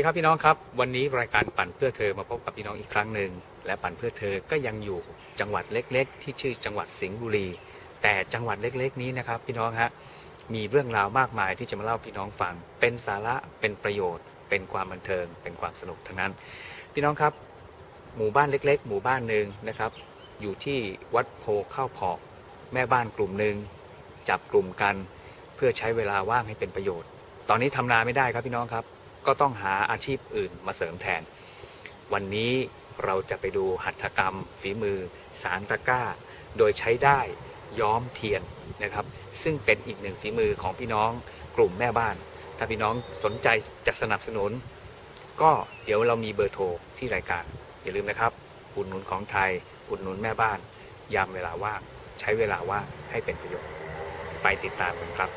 วัสดีครับพี่น้องครับ วันนี้รายการปั่นเพื่อเธอมาพบกับพี่น้องอีกครั้งหนึ่งและปั่นเพื่อเธอก็ยังอยู่จังหวัดเล็กๆ ที่ชื่อจังหวัดสิงห์บุรี แต่จังหวัดเล็กๆ นี้นะครับ พี่น้องฮะมีเรื่องราวมากมายที่จะมาเล่าพี่น้องฟัง เป็นสาระเป็นประโยชน์ เป็นความบันเทิง เป็นความสนุกทั้งนั้น พี่น้องครับ หมู่บ้านเล็ก ๆ หมู่บ้านหนึ่งนะครับ อยู่ที่วัดโพเข้าพอกแม่บ้านกลุ่มหนึ่งจับกลุ่มกัน เพื่อใช้เวลาว่างให้เป็นประโยชน์ ตอนนี้ทำนาไม่ได้ครับพี่น้องครับ ก็ต้องหาอาชีพอื่นมาเสริมแทน วันนี้เราจะไปดูหัตถกรรม ฝีมือ สารตะก้า โดยใช้ได้ย้อมเทียนนะครับ ซึ่งเป็นอีกหนึ่งฝีมือของพี่น้องกลุ่มแม่บ้าน ถ้าพี่น้องสนใจจะสนับสนุน ก็เดี๋ยวเรามีเบอร์โทรที่รายการ อย่าลืมนะครับ อุดหนุนของไทย อุดหนุนแม่บ้าน ยามเวลาว่างใช้เวลาว่างให้เป็นประโยชน์ ไปติดตามกันครับ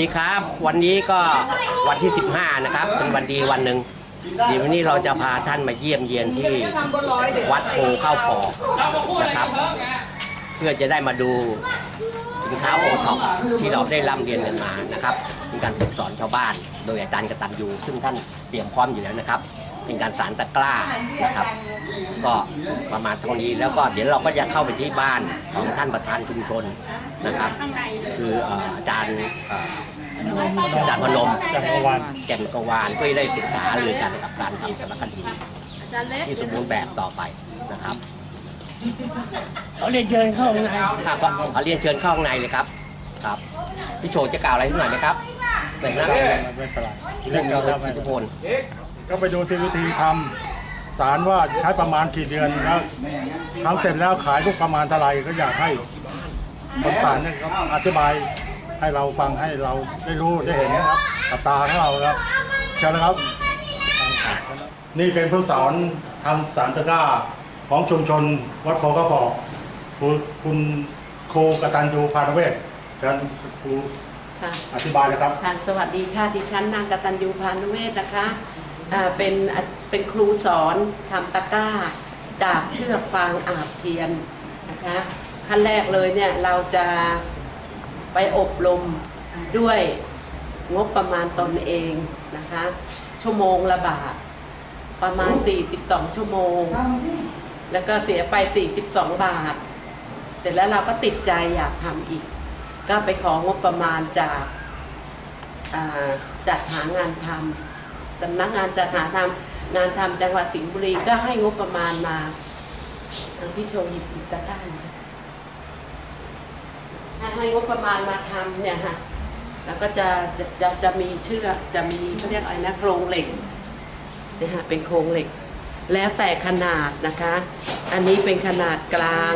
ดีครับ วันนี้ก็วันที่ 15 นะครับ เป็นวันดีวันหนึ่งเดี๋ยววันนี้เราจะพาท่านมาเยี่ยมเยียนที่วัดโพข้าวพอนะครับ เพื่อจะได้มาดูสินค้าโอท็อปที่เราได้ร่ำเรียนกันมานะครับเป็นการฝึกสอนชาวบ้าน โดยอาจารย์กตันยูซึ่งท่านเตรียมพร้อมอยู่แล้วนะครับ เป็นการสารตะกร้านะครับ ก็ประมาณตรงนี้แล้วก็เดี๋ยวเราก็จะเข้าไปที่บ้านของท่านประธานชุมชนนะครับ คือเอ่ออาจารย์เอ่ออาจารย์พนมแก่นกวานแก่นกวานเพื่อได้ปรึกษาเรื่องการกับการทำสารคดีที่สมบูรณ์แบบต่อไปนะครับเขาเรียนเชิญเข้าข้างในค่ะก็ขอเรียนเชิญเข้าข้างในเลยครับ ครับพี่โชว์จะกล่าวอะไรสักหน่อยไหมครับในหน้าเป็นไม่เป็นไรเรื่องการอิทธิพล ก็ไปดูที่วิธีทำสารว่าใช้ประมาณกี่เดือนแล้วทำเสร็จแล้วขายลูกประมาณเท่าไหร่ก็อยากให้คนสารเนี่ยเขาอธิบายให้เราฟังให้เราได้รู้ได้เห็นนะครับกับตาของเราครับเชิญเลยครับ นี่เป็นผู้สอนทำสารตะกร้าของชุมชนวัดโพกระบอกครูคุณครูกตันยูพานเวศเชิญครูค่ะอธิบายเลยครับค่ะสวัสดีค่ะดิฉันนางกตัญญูพานุเวศนะคะอ่า เป็นอะเป็นครูสอนทำตะกร้า จากเชือกฟางอาบเทียนนะคะขั้นแรกเลยเนี่ยเราจะไปอบรมด้วยงบประมาณตนเองนะคะ ชั่วโมงละบาท ประมาณ 42 ชั่วโมง แล้วก็เสียไป 42 บาท เสร็จแล้วเราก็ติดใจอยากทำอีก ก็ไปของบประมาณจากอ่าจัดหางานทำ สำนักงานจัดหางางานทำจังหวัดสิงห์บุรีก็ให้งบประมาณมาทางพี่โชว์หยิบหยิบตะกร้านให้งบประมาณมาทำเนี่ยค่ะแล้วก็จะจะจะจะมีเชือกจะมีเขาเรียกอะไรนะโครงเหล็กเนี่ยฮะเป็นโครงเหล็ก แล้วแต่ขนาดนะคะ อันนี้เป็นขนาดกลาง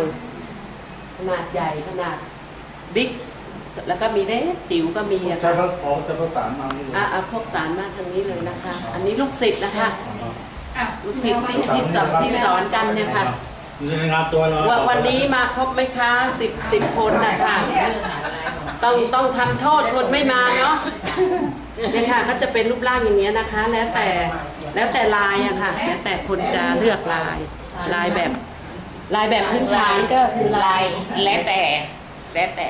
ขนาดใหญ่ขนาดบิ๊ก แล้วก็มีเล็กจิ๋วก็มีอะใช้ค่ะพระของใช้พระสารมานี่เลยอะอะพวกสารมาทางนี้เลยนะคะ อันนี้ลูกศิษย์นะคะลูกศิษย์ที่ที่สอนที่สอนกันเนี่ยค่ะรายงานตัวเราว่าวันนี้มาครบไหมคะสิบสิบคนนะคะต้องต้องทำโทษคนไม่มาเนาะเนี่ยค่ะก็จะเป็นรูปร่างอย่างเงี้ยนะคะ แล้วแต่แล้วแต่ลายอะค่ะแล้วแต่คนจะเลือกลายลายแบบ ลายแบบพื้นฐานก็คือลาลายยแล้วแต่ แล้วแต่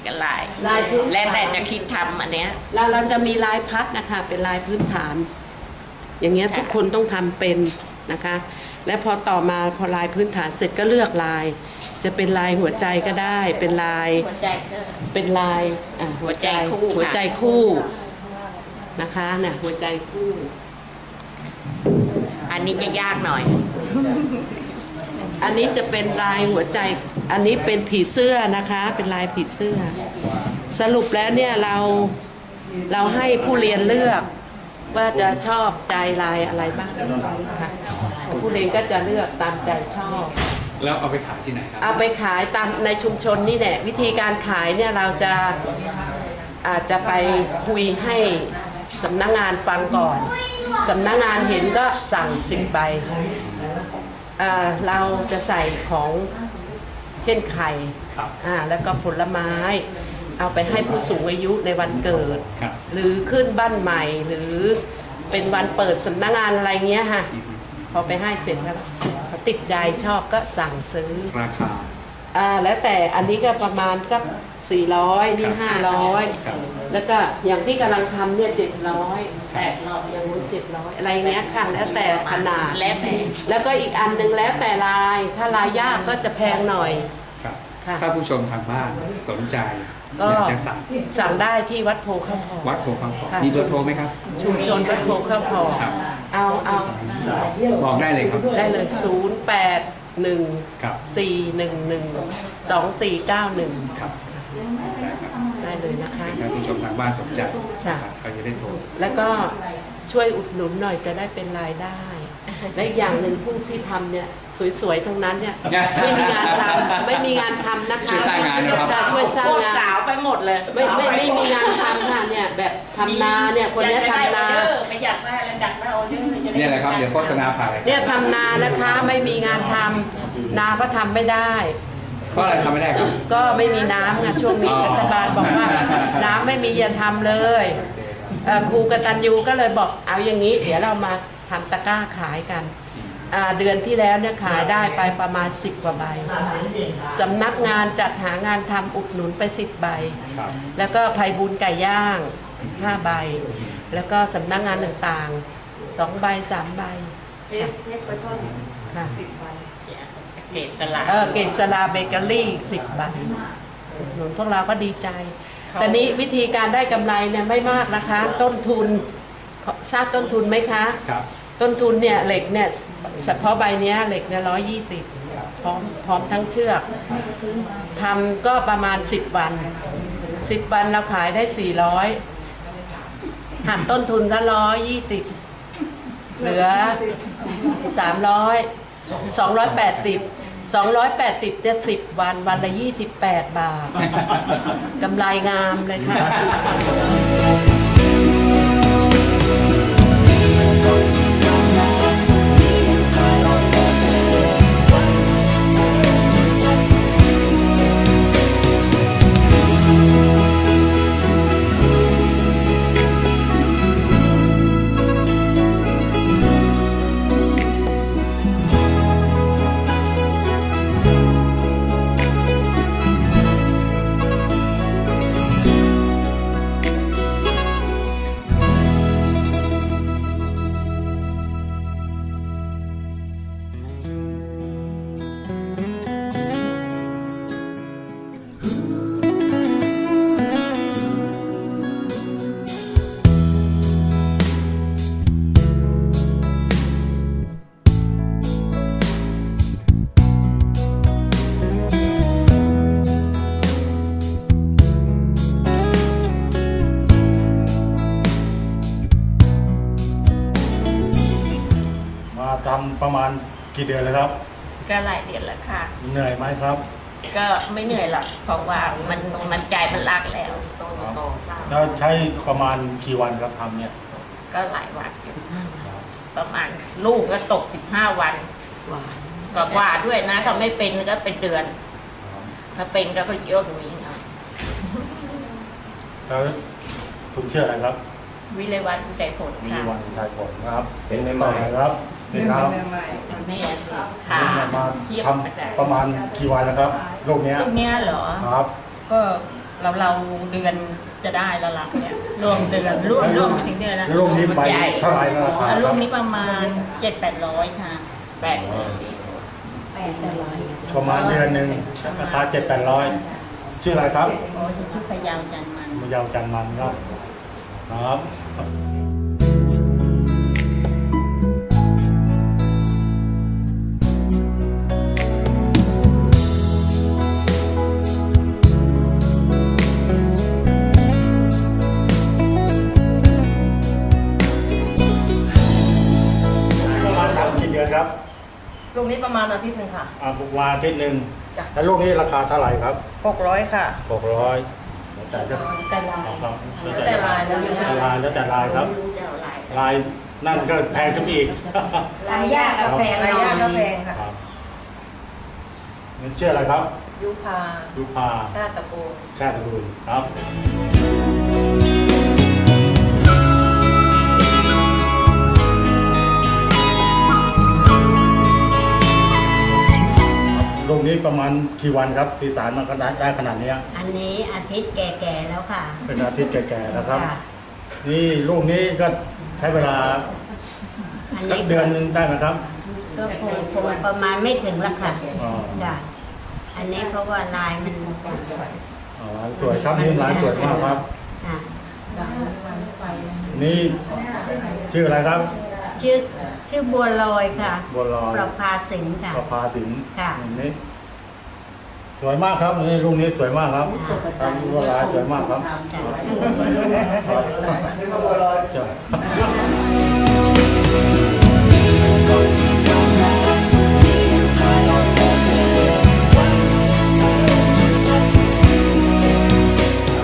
อันนี้ก็ลาย ลายพื้นฐานแล้วแต่จะคิดทำอันเนี้ย เราเราจะมีลายพัดนะคะ เป็นลายพื้นฐาน อย่างเงี้ยทุกคนต้องทำเป็นนะคะ และพอต่อมาพอลายพื้นฐานเสร็จก็เลือกลาย จะเป็นลายหัวใจก็ได้ เป็นลาย หัวใจก็ เป็นลายอะหัวใจคู่ค่ะ หัวใจคู่นะคะเนี่ยหัวใจคู่ อันนี้จะยากหน่อย อันนี้จะเป็นลายหัวใจ อันนี้เป็นผีเสื้อนะคะ เป็นลายผีเสื้อ สรุปแล้วเนี่ยเราเราให้ผู้เรียนเลือกว่าจะชอบใจลายอะไรบ้างค่ะผู้เรียนก็จะเลือกตามใจชอบ แล้วเอาไปขายที่ไหนครับเอาไปขายตามในชุมชนนี่แหละวิธีการขายเนี่ยเราจะอาจจะไปคุยให้สำนักงานฟังก่อนสำนักงานเห็นก็สั่งสิบใบ อ่าเราจะใส่ของเช่นไข่ครับอ่าแล้วก็ผลไม้ เอาไปให้ผู้สูงอายุในวันเกิด ครับ หรือขึ้นบ้านใหม่หรือเป็นวันเปิดสำนักงานอะไรเงี้ยค่ะ พอไปให้เสร็จแล้วเขาติดใจชอบก็สั่งซื้อ ราคา อ่าแล้วแต่อันนี้ก็ประมาณสัก400นี่ครับ500แล้วก็อย่างที่กำลังทำเนี่ย700แปดรอบอย่างนู้น700อะไรเงี้ยค่ะแล้วแต่ขนาด แล้วแต่แล้วก็อีกอันหนึ่งแล้วแต่ลาย ถ้าลายยากก็จะแพงหน่อย ครับ ค่ะถ้าผู้ชมทางบ้านสนใจก็ อยากจะสั่งสั่งได้ที่วัดโพข้าวพอง วัดโพธิ์คำพองค่ะ มีเบอร์โทรไหมครับ ชุมชนวัดโพข้าวพอง ครับ เอาเอาบอกได้เลยครับได้เลย0 8 1ครับ4 1 1 2 4 9 1ครับได้ครับได้เลยนะคะถ้าผู้ชมทางบ้านสนใจจ้ะครับเขาจะได้โทร แล้วก็ช่วยอุดหนุนหน่อยจะได้เป็นรายได้ และอีกอย่างหนึ่งผู้ที่ทำเนี่ยสวยๆทั้งนั้นเนี่ยไม่มีงานทำไม่มีงานทำนะคะช่วยสร้างงานนะครับใช่ช่วยสร้างพวกงาสาวนไปหมดเลยไม่ไม่ไม่มีงานทำค่ะเนี่ยแบบทำนาเนี่ยคนเนี้ยทำนา ไม่อยากได้อะไรดักได้ออเดอร์จะได้เนี่ยแหละครับ เดี๋ยวโฆษณาผ่านเลยเนี่ยทำนานะคะไม่มีงานทำนาก็ทำไม่ได้ เพราะอะไรทำไม่ได้ครับ ก็ไม่มีน้ำไงช่วงนี้อ๋อ รัฐบาลบอกว่า น้ำไม่มีอย่าทำเลยเอ่อครูกตันยูก็เลยบอกเอาอย่างนี้ เดี๋ยวเรามา ทำตะกร้าขายกันอ่าเดือนที่แล้วเนี่ยขายได้ไปประมาณ 10 กว่าใบสำนักงานจัดหางานทำอุดหนุนไป 10 ใบครับแล้วก็ภัยบุญไก่ย่าง 5 ใบ แล้วก็สำนักงานต่างๆ2ใบ 3 ใบค่ะค่ะเกศสลัดเออเกตสลาเบเกอรี่สิบใบอุดหนุนพวกเราก็ดีใจแต่นี้วิธีการได้กำไรเนี่ยไม่มากนะคะ ต้นทุนทราบต้นทุนไหมคะครับ ต้นทุนเนี่ยเหล็กเนี่ยเฉพาะใบเนี้ยเหล็กเนี่ยร้อยยี่สิบพร้อมพร้อมทั้งเชือกทำก็ประมาณ10วัน10วันเราขายได้400หักต้นทุนละร้อยยี่สิบเหลือ300 280 280จะ10วันวันละ28บาท กำไรงามเลยค่ะ ทำประมาณกี่เดือนแล้วครับ ก็หลายเดือนแล้วค่ะ เหนื่อยไหมครับ ก็ไม่เหนื่อยหรอกเพราะว่ามันมันใจมันรักแล้วแล้วใช้ประมาณกี่วันครับทำเนี่ย ก็หลายวันอยู่ประมาณลูกก็ตกสิบห้าวันก็ว่าด้วยนะถ้าไม่เป็นก็เป็นเดือน ถ้าเป็นก็ก็เยอะกว่านี้หน่อยแล้วคุณเชื่ออะไรครับ วิเลวันใจผลมีค่ะวันทายผลนะครับ เป็นใหม่ๆต่อไปครับ นี่ครับแม่ค่ะมาเยี่ยมทำประมาณกี่วันแล้วครับโรคเนี้ยพวกเนี้ยเหรอ ครับ ก็เราเราเดือนจะได้และละเนี่ยรวมเดือนรวมรวมไปถึงเดือนแล้วแล้วโรคนี้ไปเท่าไหร่แล้วราคาอะครรัวบมนี้ประมาณเจ็ดแปดร้อยค่ะ แปดเดือนประมาณเดือนหนึ่งราคาเจ็ดแปดร้อยชื่ออะไรครับโอ้ยชื่อพยาวจันทร์มัน มายาวจันทร์มันครับครับ นี้ประมาณอาทิตย์หนึ่งค่ะ อ่าประมาณอาทิตย์หนึ่งจ้ะ แล้วลูกนี้ราคาเท่าไหร่ครับหกร้อยค่ะ หกร้อยแต่จะแต่ลายครับแล้วแต่ลายนะแล้วแต่ลายแล้วแต่ลายครับ รู้จะเอาลายลายนั่นก็แพงขึ้นไปอีกรายยากก็แพงหรายน่ยาก็แพอยงค่ะครับนี่ชื่ออะไรครับ ยุพายุพาชาติตะโกน ชาติบุญครับ ลูกนี้ประมาณกี่วันครับที่สารมันก็ได้ได้ขนาดเนี้ยอันนี้อาทิตย์แก่ๆแล้วค่ะเป็นอาทิตย์แก่ๆนะครับค่ะนี่ลูกนี้ก็ใช้เวลาอันสันี้กเดือนหนึงได้ไหมครับก็คงคงประมาณไม่ถึงละค่ะอ๋อจ้ะอันนี้เพราะว่าลายมันอ๋อลายสวยครับนี่ลายสวยมากครับ อะนี่ชื่ออะไรครับ ชื่อชื่อบัวลอยค่ะบัวลอยประภาสิงห์ค่ะประภาสินค่ะอันนี้สวยมากครับนี่ลูกนี้สวยมากครับครับลวดลายสวยมากครับครับ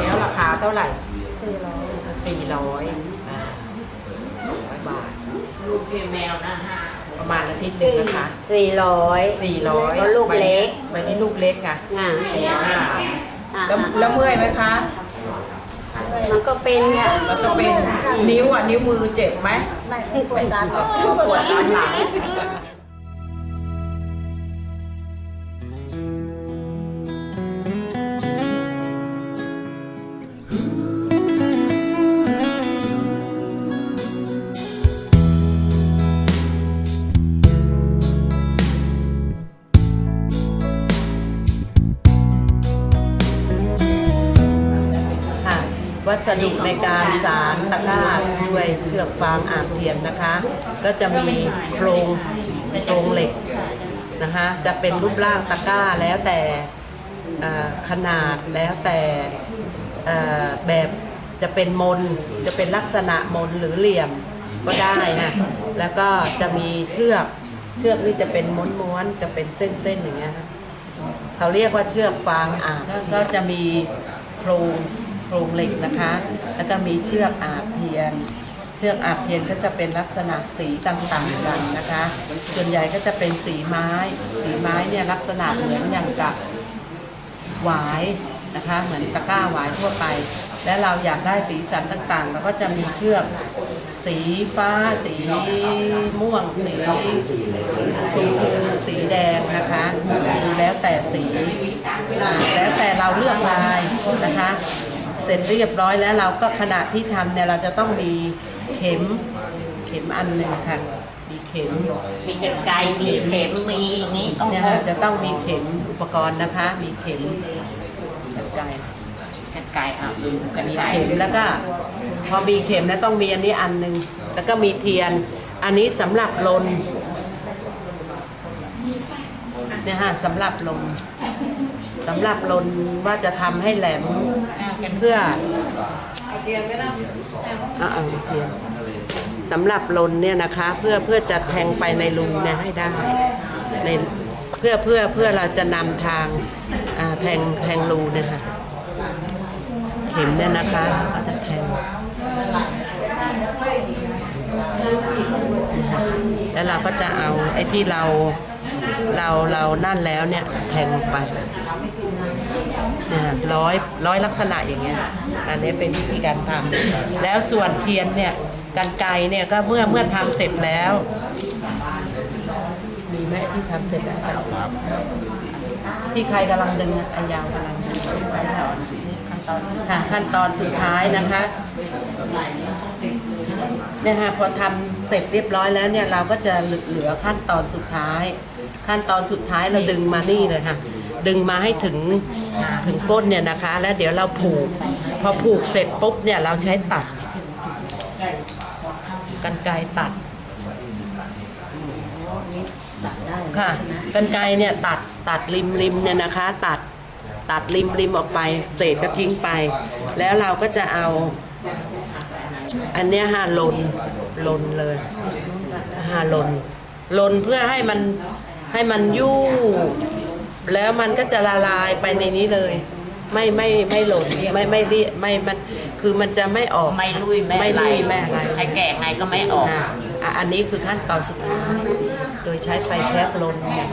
แล้วราคาเท่าไหร่สี่ร้อยสี่ร้อย ร้อยบาท ลูกแมวนะฮะประมาณอาทิตย์หนึ่งนะคะ สี่ร้อยสี่ร้อยแล้วลูกเล็ก ใบนี้ลูกเล็กไงอะสี่ห้าอะแล้วแล้วเมื่อยไหมคะมันก็เป็นค่ะแล้วก็เป็นนิ้วอะนิ้วมือเจ็บไหมไม่ปวดตามปวดตามหลัง วัสดุในการสารตะกร้าด้วยเชือกฟางอ่างเทียมนะคะ ก็จะมีโครงโครงเหล็กนะคะจะเป็นรูปร่างตะกร้าแล้วแต่ขนาดแล้วแต่แบบจะเป็นมนจะเป็นลักษณะมนหรือเหลี่ยมก็ได้นะแล้วก็จะมีเชือกเชือกนี่จะเป็นม้วนๆจะเป็นเส้นๆอย่างเงี้ยเขาเรียกว่าเชือกฟางอ่างก็จะมีโครง โครงเหล็กนะคะ แล้วก็มีเชือกอาบเทียน เชือกอาบเทียนก็จะเป็นลักษณะสีต่างๆกันนะคะ ส่วนใหญ่ก็จะเป็นสีไม้ สีไม้เนี่ยลักษณะเหมือนอย่างกับหวายนะคะ เหมือนตะกร้าหวายทั่วไป และเราอยากได้สีสันต่างๆเราก็จะมีเชือกสีฟ้า สีม่วง สีชมพูสีแดงนะคะดูแล้วแต่สีแล้วแต่เราเลือกลายนะคะ เสร็จเรียบร้อยแล้วเราก็ขณะที่ทำเนี่ยเราจะต้องมีเข็มเข็มอันหนึ่งค่ะมีเข็มมีกรรไกรมีเข็มมีอย่างนี้ต้องเนี่ยพค่ะกจะต้องมีเข็มอุปกรณ์นะคะ มีเข็มกรรไกรกรรไกรอะกรรมีไกรเข็มแล้วก็ พอมีเข็มแล้วต้องมีอันนี้อันหนึ่งแล้วก็มีเทียน อันนี้สำหรับลนเนี่ยฮะสำหรับลนสำหรับลนว่าจะทำให้แหลม เพื่อเทียนไหมล่ะเอาเอาเทียนสำหรับลนเนี่ยนะคะ เพื่อเพื่อจะแทงไปในรูเนี่ยให้ได้ในเพื่อเพื่อเพื่อเราจะนำทางแทงแทงรูเนี่ยค่ะเข็มเนี่ยนะคะก็จะแทงแล้วเราก็จะเอาไอ้ที่เราเราเรานั่นแล้วเนี่ยแทงไป ร้อยร้อยลักษณะอย่างเงี้ย อันนี้เป็นวิธีการทำแล้วส่วนเทียนเนี่ยกันไกรเนี่ยก็เมื่อเมื่อทำเสร็จแล้ว มีไหมที่ทำเสร็จแล้วครับที่ใครกำลังดึงอะไอยาวกำลังดึงค่ะขั้นตอนสุดท้ายนะคะเนี่ยค่ะพอทำเสร็จเรียบร้อยแล้วเนี่ยเราก็จะเหลือขั้นตอนสุดท้าย ขั้นตอนสุดท้ายเราดึงมานี่เลยค่ะ ดึงมาให้ถึงถึงก้นเนี่ยนะคะ แล้วเดี๋ยวเราผูก พอผูกเสร็จปุ๊บเนี่ยเราใช้ตัดกันไกตัดค่ะกันไกเนี่ยตัดตัดริมริมเนี่ยนะคะ ตัดตัดริมริมออกไป เศษก็ทิ้งไป แล้วเราก็จะเอา อันเนี้ยฮะลนลนเลยฮะลนลนเพื่อให้มันให้มันยู่ แล้วมันก็จะละลายไปในนี้เลย ไม่ไม่ไม่หล่นไม่ไม่ไม่ไม่มันคือมันจะไม่ออก ไม่ลุยแม่ไม่อะไรลุยแม่อะไร ใครแก่ไงก็ไม่ออก อ่าอะอันนี้คือขั้นตอนสุดท้าย โดยใช้ไฟแช็กลนเนี่ย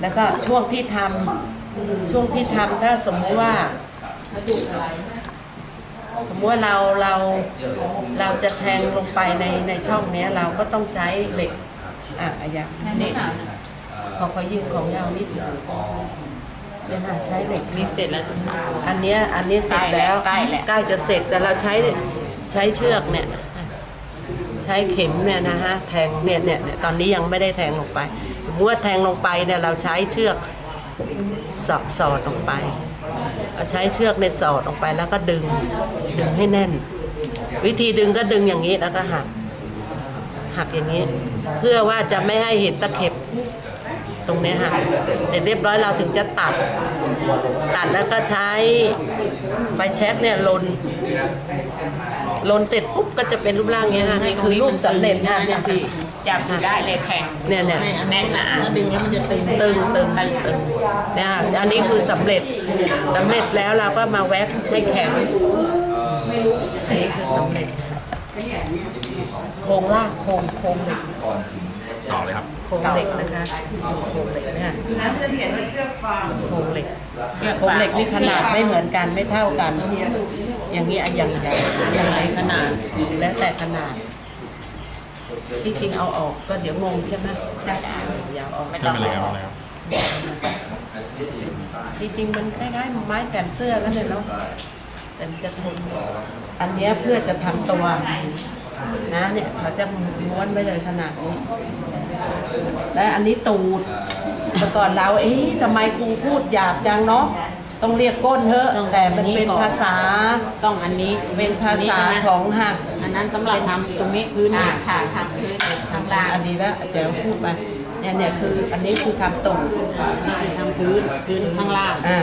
แล้วก็ช่วงที่ทำช่วงที่ทำถ้าสมมติว่า สมมติว่าเราเราเราจะแทงลงไปในในช่องเนี้ย เราก็ต้องใช้เหล็กอะอย่าง นี้พอเขายืนของยาวนิดเดียวเนี่ยค่ะใช้เหล็กนี่เสร็จแล้วใช่ไหมอันเนี้ยอันนี้เสร็จแล้วใกล้แล้วใกล้จะเสร็จแต่เราใช้ใช้เชือกเนี่ย ใช้เข็มเนี่ยนะฮะแทงเนี่ยเนี่ยเนี่ยตอนนี้ยังไม่ได้แทงลงไปสมมติว่าแทงลงไปเนี่ยเราใช้เชือกสอดสอดลงไปเอาใช้เชือกในยสอดลงไปแล้วก็ดึงดึงให้แน่น วิธีดึงก็ดึงอย่างนี้แล้วก็หักหักอย่างนี้ เพื่อว่าจะไม่ให้เห็นตะเข็บ ตรงเนี้ยค่ะเสร็จเรียบร้อยเราถึงจะตัด ตัดแล้วก็ใช้ไฟแช็กเนี่ยลนลนเสร็จปุ๊บก็จะเป็นรูปร่างเนี้ยฮะนี่คือรูปสำเร็จนะเนี่ยพี่จับอยู่ได้เลยแข็งเนี่ยเนี่ยแน่นหนาถ้าดึงแล้วมันจะตึงตึงตึงตึงเนี่ยค่ะอันนี้คือสำเร็จสำเร็จแล้วเราก็มาแว็กให้แข็งอันนี้คือสำเร็จโครงล่างโครงโครงเหล็กต่อเลยครับ โครงเหล็กนะคะโครงเหล็กนะคะแล้วจะเห็นว่าเชือกฟางโครงเหล็กเชือกโครงเหล็กนี่ขนาดไม่เหมือนกันไม่เท่ากัน อย่างนี้อะอย่างใหญ่อย่างไรขนาดแล้วแต่ขนาดที่จริงเอาออกก็เดี๋ยวงงใช่ไหมได้ยาวออกไม่ต้องที่จริงมันคล้ายๆไม้แผ่นเสื้อแล้วเนี่ยเนาะแต่มันจะทนอันเนี้ยเพื่อจะทำตัว นะเนี่ยเขาจะม้วนไว้เลยขนาดนี้ และอันนี้ตูดแต่ก่อนเราเอ๊ะทำไมครูพูดหยาบจังเนาะต้องเรียกก้นเถอะแต่มันเป็นภาษา ต้องอันนี้เป็นภาษาของหักอันนั้นสำหรับทำตรงนี้พื้นอ่านี่ค่ะทำพื้นทำลาอันนี้แล้วแจ๋วพูดไปเนี่ยเนี่ยคืออันนี้คือทำตูดทำพื้นพื้นข้างล่างอ่า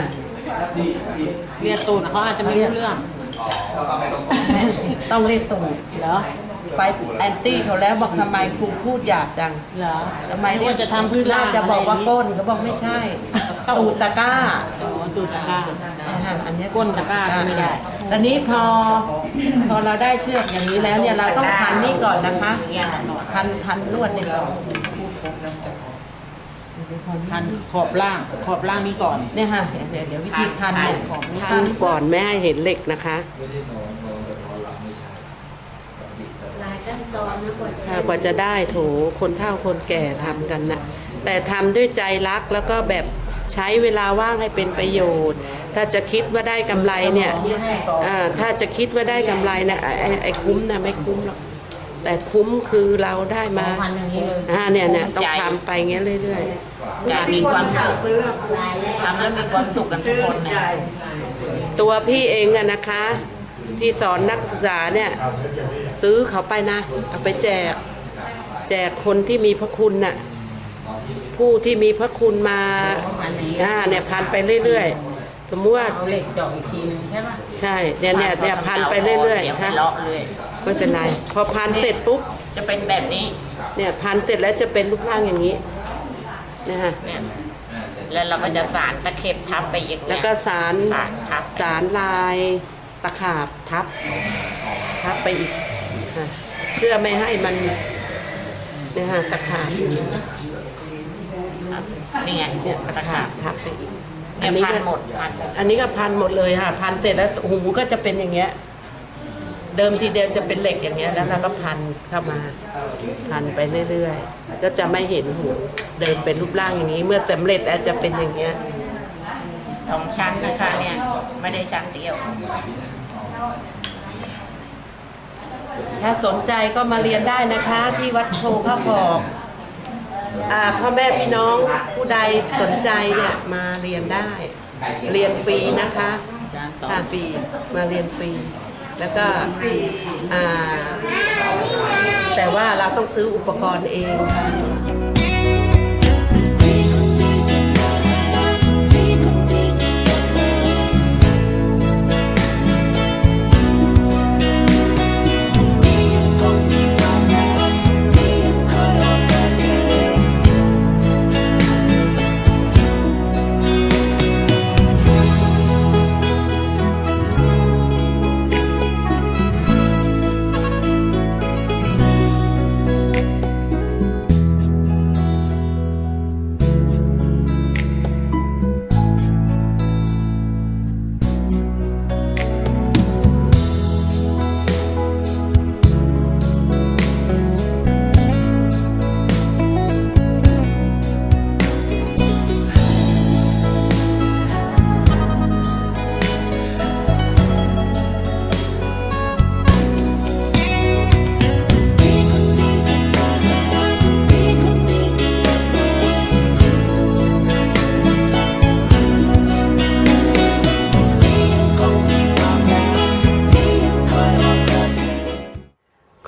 เรียกตูนเขาอาจจะไม่รู้เรื่องต้องเรียกตูดเหรอ ไปแอนตี้เขาแล้วบอกทำไมครูพูดหยาบจังเหรอทำไมว่าจะทำพื้นล่างจะบอกว่าะไรย่งนี้ก้นเขาบอกไม่ใช่ ตูดตะกร้าอ๋อตูดตะกร้าอ่าอันเนี้ยก้นตะกร้าก็ไม่ได้ ตอนนี้พอพอเราได้เชือกอย่างนี้แล้วเนี่ยเราต้องพันนี่ก่อนนะคะ พันพันลวดนี่ก่อนพันขอบล่างขอบล่างนี้ก่อนเนี่ยค่ะเดี๋ยวเดี๋ยววิธีพันเนี่ยพันพันก่อนไม่ให้เห็นเหล็กนะคะ หลายขั้น ตอนนะกว่าจะค่ะกว่าจะได้โถคนเฒ่าคนแก่ทำกันนะแต่ทำด้วยใจรักแล้วก็แบบใช้เวลาว่างให้เป็นประโยชน์ ถ้าจะคิดว่าได้กำไรเนี่ยอ่าถ้าจะคิดว่าได้กำไรนะไอ้ไอ้ไอ้คุ้มนะไม่คุ้มหรอกแต่คุ้มคือเราได้มาพันอย่างนี้เลยอ่าเนี่ยเนี่ยต้องทำไปเงี้ยเรื่อยอยากมีความสุขซื้อลายแรกทำแล้วมีความสุขกันทุกคนนะๆ ตัวพี่เองอะนะคะ ที่สอนนักศึกษาเนี่ย ซื้อเขาไปนะ เอาไปแจก แจกคนที่มีพระคุณน่ะ ผู้ที่มีพระคุณมาอ่าเนี่ยพันไปเรื่อยๆ สมมติว่าเอาเหล็กเจาะอีกทีนึงใช่ไหมใช่เนี่ยเนี่ยเนี่ยพันไปเรื่อยเดี๋ยวๆไปฮะเลาะเลย ไม่เป็นไร พอพันเสร็จปุ๊บ จะเป็นแบบนี้เนี่ยพันเสร็จแล้วจะเป็นรูปร่างอย่างนี้นะฮะเนี่ยแล้วเราก็จะสารตะเข็บทับไปอีกแล้วเนี่ยก็สารสารทับสารลายตะขาบทับ ทับไปอีก ค่ะเพื่อไม่ให้มันเนี่ยฮะตะขาบนี่ไงเนี่ยตะตะขาขาบบทับไปอีกเนี่ยพันหมดพันอันนี้ก็พันหมดเลยค่ะ พันเสร็จแล้วหูก็จะเป็นอย่างเงี้ย เดิมทีเดียวจะเป็นเหล็กอย่างเงี้ยแล้วเราก็พันเข้ามา พันไปเรื่อยๆ ก็จะไม่เห็นหูเดิมเป็นรูปร่างอย่างนี้ เมื่อสำเร็จแล้วจะเป็นอย่างเงี้ยสองชั้นนะคะเนี่ยไม่ได้ชั้นเดียว ถ้าสนใจก็มาเรียนได้นะคะที่วัดโพข้าวอกอ่าพ่อแม่พี่น้องผู้ใดสนใจเนี่ยมาเรียนได้ เรียนฟรีนะคะค่ะฟรีมาเรียนฟรี แล้วก็แต่ว่าเราต้องซื้ออุปกรณ์เองค่ะ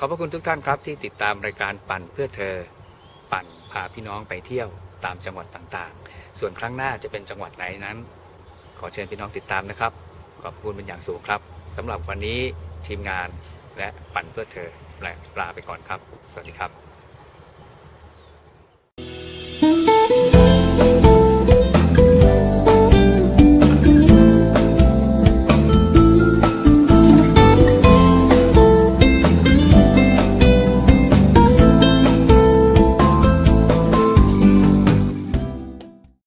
ขอบพระคุณทุกท่านครับที่ติดตามรายการปั่นเพื่อเธอ ปั่นพาพี่น้องไปเที่ยวตามจังหวัดต่างๆ ส่วนครั้งหน้าจะเป็นจังหวัดไหนนั้น ขอเชิญพี่น้องติดตามนะครับ ขอบคุณเป็นอย่างสูงครับสำหรับวันนี้ทีมงานและปั่นเพื่อเธอและลาไปก่อนครับ สวัสดีครับ